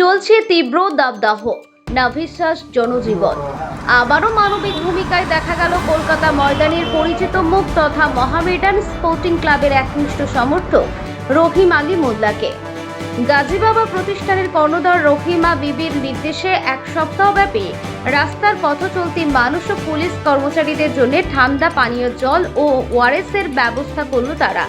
চলছে তীব্র দাবদাহ, নাভিশ্বাস জনজীবন। আবারও মানবিক ভূমিকায় দেখা গেল কলকাতা ময়দানের পরিচিত মুখ তথা মহামেডান স্পোর্টিং ক্লাবের একনিষ্ঠ সমর্থক রহিম আলী মোল্লাকে। গাজী বাবা প্রতিষ্ঠানের কর্ণধার রহিমা বিবির নির্দেশে এক সপ্তাহব্যাপী রাস্তার পথ চলতি মানুষ ও পুলিশ কর্মচারীদের জন্য ঠান্ডা পানীয় জল ও ওয়ারেসের ব্যবস্থা করল তারা।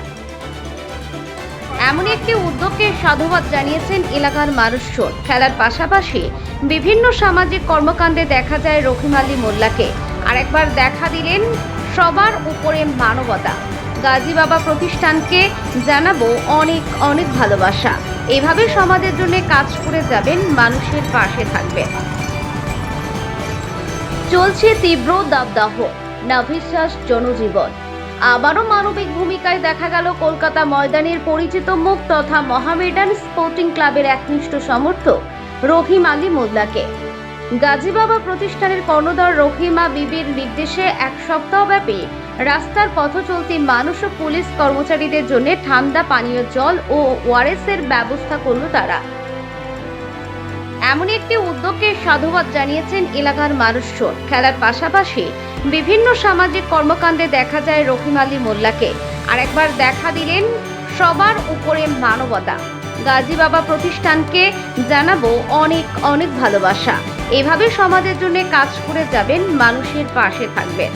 এমন একটি উদ্যোগকে সাধুবাদ জানিয়েছেন এলাকার মানুষজন। খেলার পাশাপাশি বিভিন্ন সামাজিক কর্মকাণ্ডে দেখা যায় রহিম আলী মোল্লাকে। আরেকবার দেখা দিলেন সবার উপরে মানবতা। গাজী বাবা প্রতিষ্ঠানকে জানাব অনেক অনেক ভালোবাসা। এভাবে সমাজের জন্য কাজ করে যাবেন, মানুষের পাশে থাকবেন। চলছে তীব্র দাবদাহ। নাভিশ্বাস জনজীবন। আবারও মানবিক ভূমিকায় দেখা গেল কলকাতা ময়দানের পরিচিত মুখ তথা মহামেডান স্পোর্টিং ক্লাবের একনিষ্ঠ সমর্থক রহিম আলী মোল্লাকে। গাজীবাবা প্রতিষ্ঠানের কর্ণধার রহিমা বিবির নির্দেশে এক সপ্তাহব্যাপী রাস্তার পথ চলতি মানুষ ও পুলিশ কর্মচারীদের জন্য ঠান্ডা পানীয় জল ও ওয়ারেসের ব্যবস্থা করল তারা। এমন একটি উদ্যোগকে সাধুবাদ জানিয়েছেন এলাকার মানুষজন। খেলার পাশাপাশি বিভিন্ন সামাজিক কর্মকাণ্ডে দেখা যায় রহিম আলী মোল্লাকে। আর একবার দেখা দিলেন সবার উপরে মানবতা। গাজী বাবা প্রতিষ্ঠানকে জানাব অনেক অনেক ভালোবাসা। এভাবে সমাজের জন্য কাজ করে যাবেন, মানুষের পাশে থাকবেন।